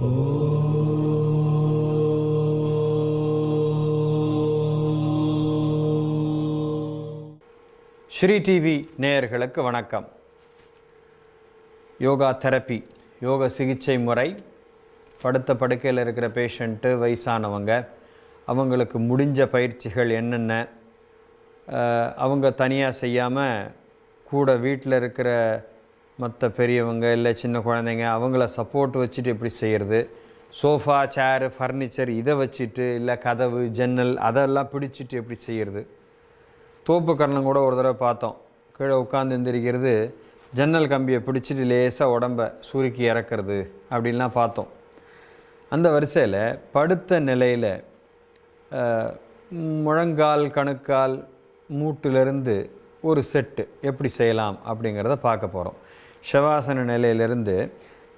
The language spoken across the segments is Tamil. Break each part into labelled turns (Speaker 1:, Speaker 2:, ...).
Speaker 1: ஸ்ரீ டிவி நேயர்களுக்கு வணக்கம். யோகா தெரப்பி யோக சிகிச்சை முறை. படுத்த படுக்கையில் இருக்கிற பேஷண்ட்டு வயசானவங்க அவங்களுக்கு முடிஞ்ச பயிற்சிகள் என்னென்ன அவங்க தனியாக செய்யாமல் கூட வீட்டில் இருக்கிற மற்ற பெரியவங்க இல்லை சின்ன குழந்தைங்க அவங்கள சப்போர்ட் வச்சுட்டு எப்படி செய்கிறது சோஃபா சேரு ஃபர்னிச்சர் இதை வச்சுட்டு இல்லை கதவு ஜன்னல் அதெல்லாம் பிடிச்சிட்டு எப்படி செய்கிறது தோப்பு கரணம் கூட ஒரு தடவை பார்த்தோம். கீழே உட்காந்து எந்திரிக்கிறது ஜன்னல் கம்பியை பிடிச்சிட்டு லேசாக உடம்ப சுருக்கி இறக்கிறது அப்படின்லாம் பார்த்தோம். அந்த வரிசையில் படுத்த நிலையில் முழங்கால் கணுக்கால் மூட்டிலிருந்து ஒரு செட்டு எப்படி செய்யலாம் அப்படிங்கிறத பார்க்க போகிறோம் ஷவாசன நிலையிலிருந்து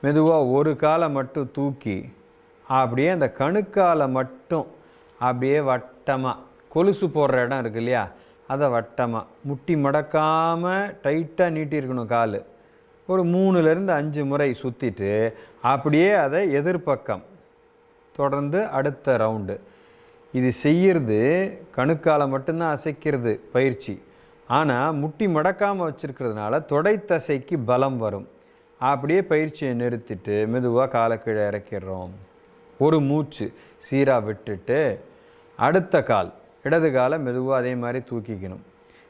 Speaker 1: மெதுவாக ஒரு காலை மட்டும் தூக்கி அப்படியே அந்த கணுக்காலை மட்டும் அப்படியே வட்டமாக கொலுசு போடுற இடம் இருக்கு இல்லையா? அதை வட்டமாக முட்டி மடக்காமல் டைட்டாக நீட்டியிருக்கணும் கால். ஒரு மூணுலேருந்து அஞ்சு முறை சுற்றிட்டு அப்படியே அதை எதிர்பக்கம் தொடர்ந்து அடுத்த ரவுண்டு. இது செய்யறது கணுக்காலை மட்டும்தான் அசைக்கிறது பயிற்சி. ஆனால் முட்டி மடக்காமல் வச்சுருக்கிறதுனால தொடை தசைக்கு பலம் வரும். அப்படியே பயிற்சியை நிறுத்திட்டு மெதுவாக காலை கீழே இறக்கிடுறோம். ஒரு மூச்சு சீராக விட்டுட்டு அடுத்த கால் இடது காலை மெதுவாக அதே மாதிரி தூக்கிக்கணும்.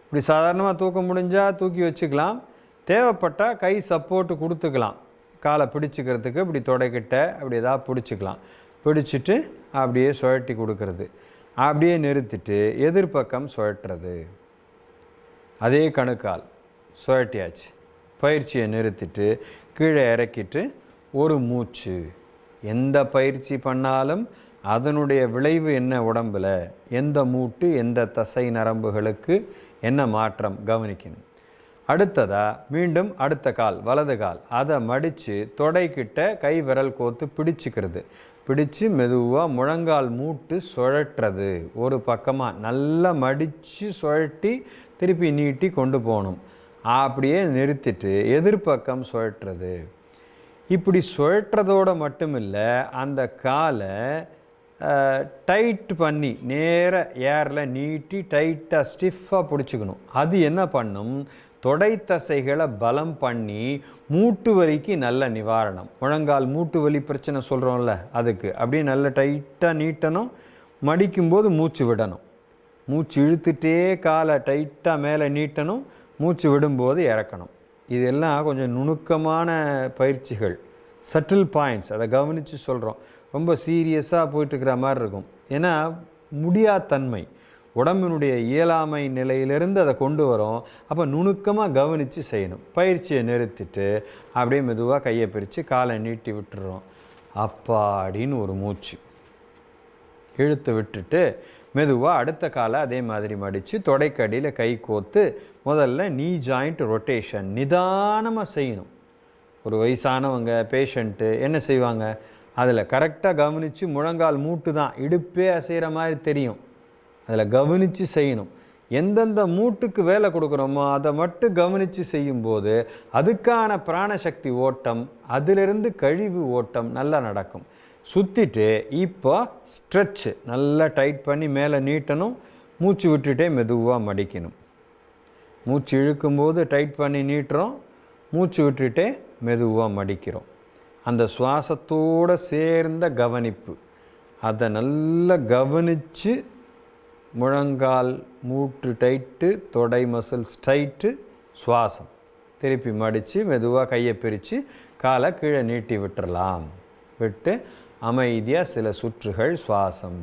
Speaker 1: இப்படி சாதாரணமாக தூக்க முடிஞ்சால் தூக்கி வச்சுக்கலாம். தேவைப்பட்டால் கை சப்போர்ட்டு கொடுத்துக்கலாம். காலை பிடிச்சிக்கிறதுக்கு இப்படி தொடைக்கிட்ட அப்படி ஏதாவது பிடிச்சிக்கலாம். பிடிச்சிட்டு அப்படியே சுழட்டி கொடுக்கறது. அப்படியே நிறுத்திட்டு எதிர்பக்கம் சுழட்டுறது. அதே கணுக்கால் சுழட்டியாச்சு. பயிற்சியை நிறுத்திட்டு கீழே இறக்கிட்டு ஒரு மூச்சு. எந்த பயிற்சி பண்ணாலும் அதனுடைய விளைவு என்ன உடம்புல? எந்த மூட்டு எந்த தசை நரம்புகளுக்கு என்ன மாற்றம் கவனிக்கணும்? அடுத்ததாக மீண்டும் அடுத்த கால் வலது கால். அதை மடித்து தொடைக்கிட்ட கை விரல் கோத்து பிடிச்சிக்கிறது. பிடிச்சு மெதுவாக முழங்கால் மூட்டு சுழற்றுறது ஒரு பக்கமாக நல்லா மடித்து சுழட்டி திருப்பி நீட்டி கொண்டு போகணும். அப்படியே நிறுத்திட்டு எதிர்பக்கம் சுழட்டுறது இப்படி சுழற்றதோடு மட்டும் இல்லை அந்த காலை டைட் பண்ணி நேர ஏரில் நீட்டி டைட்டாக ஸ்டிஃபாக பிடிச்சிக்கணும். அது என்ன பண்ணும்? தொடை தசைகளை பலம் பண்ணி மூட்டு வலிக்கு நல்ல நிவாரணம். முழங்கால் மூட்டு வலி பிரச்சனை சொல்கிறோம்ல அதுக்கு. அப்படியே நல்ல டைட்டாக நீட்டணும். மடிக்கும்போது மூச்சு விடணும். மூச்சு இழுத்துட்டே காலை டைட்டாக மேலே நீட்டணும். மூச்சு விடும்போது இறக்கணும். இதெல்லாம் கொஞ்சம் நுணுக்கமான பயிற்சிகள். சட்டில் பாயிண்ட்ஸ் அதை கவனித்து சொல்கிறோம் ரொம்ப சீரியஸாக போயிட்டுருக்கிற மாதிரி இருக்கும். ஏன்னா முடியாத்தன்மை உடம்பினுடைய இயலாமை நிலையிலிருந்து அதை கொண்டு வரும். அப்போ நுணுக்கமாக கவனித்து செய்யணும். பயிற்சியை நிறுத்திட்டு அப்படியே மெதுவாக கையை பிரித்து காலை நீட்டி விட்டுறோம். அப்பாடின்னு ஒரு மூச்சு. இழுத்து விட்டுட்டு மெதுவாக அடுத்த காலை அதே மாதிரி மடித்து தொடைக்கடியில் கை கோத்து முதல்ல நீ ஜாயிண்ட் ரொட்டேஷன் நிதானமாக செய்யணும். ஒரு வயசானவங்க பேஷண்ட்டு என்ன செய்வாங்க? அதில் கரெக்டாக கவனித்து முழங்கால் மூட்டு தான் இடுப்பே அசைகிற மாதிரி தெரியும். அதில் கவனித்து செய்யணும். எந்தெந்த மூட்டுக்கு வேலை கொடுக்குறோமோ அதை மட்டும் கவனித்து செய்யும்போது அதுக்கான பிராணசக்தி ஓட்டம் அதிலிருந்து கழிவு ஓட்டம் நல்லா நடக்கும். சுற்றிட்டு இப்போ ஸ்ட்ரெச்சு நல்லா டைட் பண்ணி மேலே நீட்டணும். மூச்சு விட்டுட்டே மெதுவாக மடிக்கணும். மூச்சு இழுக்கும்போது டைட் பண்ணி நீட்டுறோம். மூச்சு விட்டுட்டே மெதுவாக மடிக்கிறோம். அந்த சுவாசத்தோடு சேர்ந்த கவனிப்பு. அதை நல்லா கவனித்து முழங்கால் மூட்டு டைட்டு தொடை மசில்ஸ் டைட்டு சுவாசம். திருப்பி மடித்து மெதுவாக கையை பிரித்து காலை கீழே நீட்டி விட்டுறலாம். விட்டு அமைதியாக சில சுற்றுகள் சுவாசம்.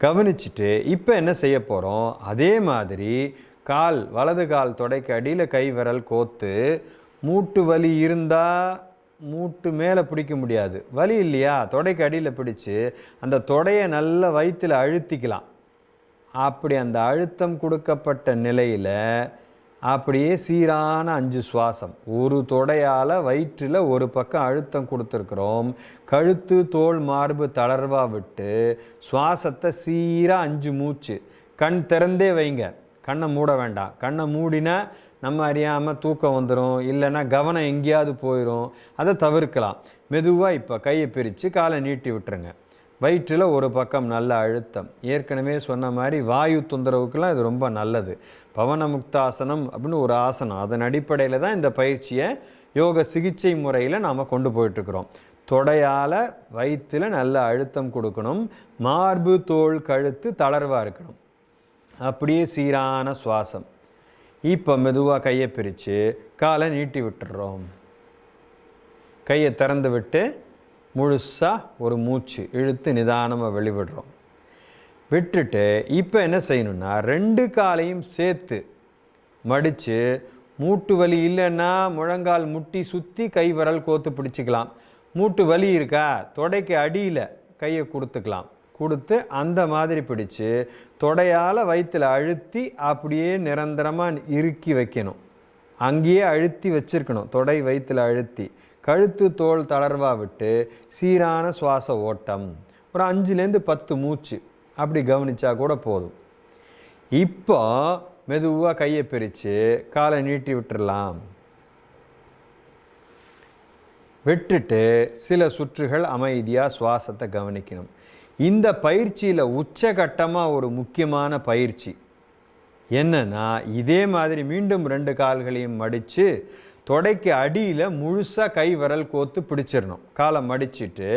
Speaker 1: கவனிச்சுட்டு இப்போ என்ன செய்ய போகிறோம் அதே மாதிரி கால் வலது கால் தொடைக்கு அடியில் கை விரல் கோத்து மூட்டு வலி இருந்தால் மூட்டு மேலே பிடிக்க முடியாது. வலி இல்லையா? தொடைக்கு அடியில் பிடிச்சி அந்த தொடையை நல்ல வயிற்றில் அழுத்திக்கலாம். அப்படி அந்த அழுத்தம் கொடுக்கப்பட்ட நிலையில் அப்படியே சீரான அஞ்சு சுவாசம். ஒரு தொடையால் வயிற்றில் ஒரு பக்கம் அழுத்தம் கொடுத்துருக்குறோம். கழுத்து தோல் மார்பு தளர்வாக விட்டு சுவாசத்தை சீராக அஞ்சு மூச்சு. கண் திறந்தே வைங்க. கண்ணை மூட வேண்டாம். கண்ணை மூடினா நம்ம அறியாமல் தூக்கம் வந்துடும் இல்லைன்னா கவனம் எங்கேயாவது போயிடும் அதை தவிர்க்கலாம். மெதுவாக இப்போ கையை பிரித்து காலை நீட்டி விட்டுருங்க. வயிற்றில் ஒரு பக்கம் நல்ல அழுத்தம். ஏற்கனவே சொன்ன மாதிரி வாயு தொந்தரவுக்கெல்லாம் இது ரொம்ப நல்லது. பவன முக்தாசனம் அப்படின்னு ஒரு ஆசனம். அதன் அடிப்படையில் தான் இந்த பயிற்சியை யோக சிகிச்சை முறையில் நாம் கொண்டு போயிட்டுருக்குறோம். தொடையால் வயிற்றில் நல்ல அழுத்தம் கொடுக்கணும். மார்பு தோல் கழுத்து தளர்வாக இருக்கணும். அப்படியே சீரான சுவாசம். இப்போ மெதுவாக கையை பிரித்து காலை நீட்டி விட்டுடுறோம் கையை திறந்து விட்டு முழுசாக ஒரு மூச்சு இழுத்து நிதானமாக வெளிவிடுறோம். விட்டுட்டு இப்போ என்ன செய்யணும்னா ரெண்டு காலையும் சேர்த்து மடித்து மூட்டு வலி இல்லைன்னா முழங்கால் முட்டி சுற்றி கை விரல் கோத்து பிடிச்சிக்கலாம். மூட்டு வலி இருக்கா? தொடைக்கு அடியில் கையை கொடுத்துக்கலாம். கொடுத்து அந்த மாதிரி பிடிச்சு தொடையால் வயிற்றில் அழுத்தி அப்படியே நிரந்தரமாக இறுக்கி வைக்கணும். அங்கேயே அழுத்தி வச்சிருக்கணும். தொடை வயிற்றில் அழுத்தி. கழுத்து தோல் தளர்வா விட்டு சீரான சுவாச ஓட்டம். ஒரு அஞ்சுலேருந்து பத்து மூச்சு. அப்படி கவனித்தா கூட போதும். இப்போ மெதுவாக கையை பிரித்து காலை நீட்டி விட்டுறலாம். விட்டுட்டு சில சுற்றுகள் அமைதியாக சுவாசத்தை கவனிக்கணும். இந்த பயிற்சியில் உச்சகட்டமாக ஒரு முக்கியமான பயிற்சி என்னன்னா இதே மாதிரி மீண்டும் ரெண்டு கால்களையும் மடித்து தொடைக்கு அடியில் முழுசாக கை விரல் கோத்து பிடிச்சிடணும். காலை மடிச்சிட்டு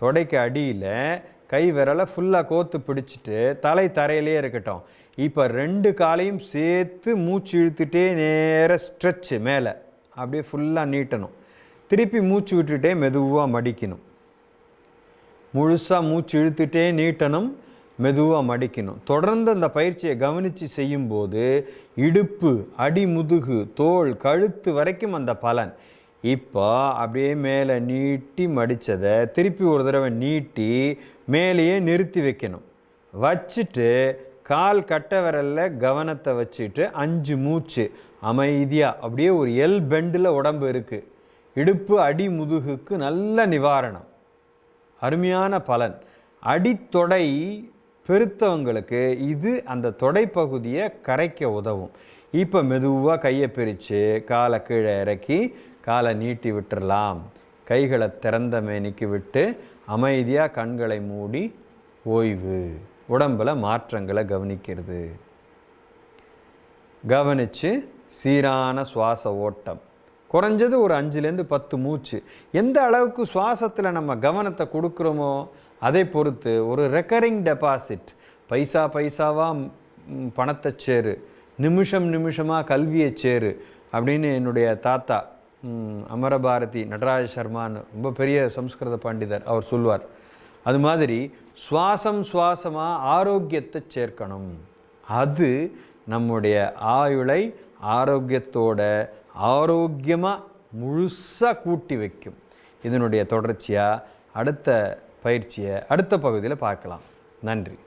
Speaker 1: தொடைக்கு அடியில் கை விரலை ஃபுல்லாக கோத்து பிடிச்சிட்டு தலை தரையிலே இருக்கட்டும். இப்போ ரெண்டு காலையும் சேர்த்து மூச்சு இழுத்துட்டே நேராக ஸ்ட்ரெச்சு மேலே. அப்படியே ஃபுல்லாக நீட்டணும். திருப்பி மூச்சு விட்டுட்டே மெதுவாக மடிக்கணும். முழுசாக மூச்சு இழுத்துட்டே நீட்டணும் மெதுவாக மடிக்கணும். தொடர்ந்து அந்த பயிற்சியை கவனித்து செய்யும்போது இடுப்பு அடிமுதுகு தோல் கழுத்து வரைக்கும் அந்த பலன். இப்போ அப்படியே மேலே நீட்டி மடித்ததை திருப்பி ஒரு தடவை நீட்டி மேலேயே நிறுத்தி வைக்கணும். வச்சுட்டு கால் கட்ட விரலில் கவனத்தை வச்சுட்டு அஞ்சு மூச்சு அமைதியாக அப்படியே ஒரு எல் பெண்டில் உடம்பு இருக்குது இடுப்பு அடி முதுகுக்கு நல்ல நிவாரணம். அருமையான பலன். அடித்தொடை பெருத்தவங்களுக்கு இது அந்த தொடை பகுதியை கரைக்க உதவும். இப்போ மெதுவாக கையை பிரித்து காலை கீழே இறக்கி காலை நீட்டி விட்டுறலாம். கைகளை திறந்த மேனிக்கு விட்டு அமைதியாக கண்களை மூடி ஓய்வு. உடம்பில் மாற்றங்களை கவனிக்கிறது. கவனித்து சீரான சுவாச ஓட்டம். குறைஞ்சது ஒரு அஞ்சுலேருந்து பத்து மூச்சு. எந்த அளவுக்கு சுவாசத்தில் நம்ம கவனத்தை கொடுக்குறோமோ அதை பொறுத்து ஒரு ரெக்கரிங் டெபாசிட் பைசா பைசாவாக பணத்தை சேரு. நிமிஷம் நிமிஷமாக கல்வியை சேரு அப்படின்னு என்னுடைய தாத்தா அமரபாரதி நடராஜ சர்மான்னு ரொம்ப பெரிய சம்ஸ்கிருத பண்டிதர் அவர் சொல்வார் அது மாதிரி சுவாசம் சுவாசமாக ஆரோக்கியத்தை சேர்க்கணும். அது நம்முடைய ஆயுளை ஆரோக்கியத்தோட ஆரோக்கியமாக முழுசாக கூட்டி வைக்கும். இதனுடைய தொடர்ச்சியாக அடுத்த பயிற்சியை அடுத்த பகுதியில் பார்க்கலாம். நன்றி.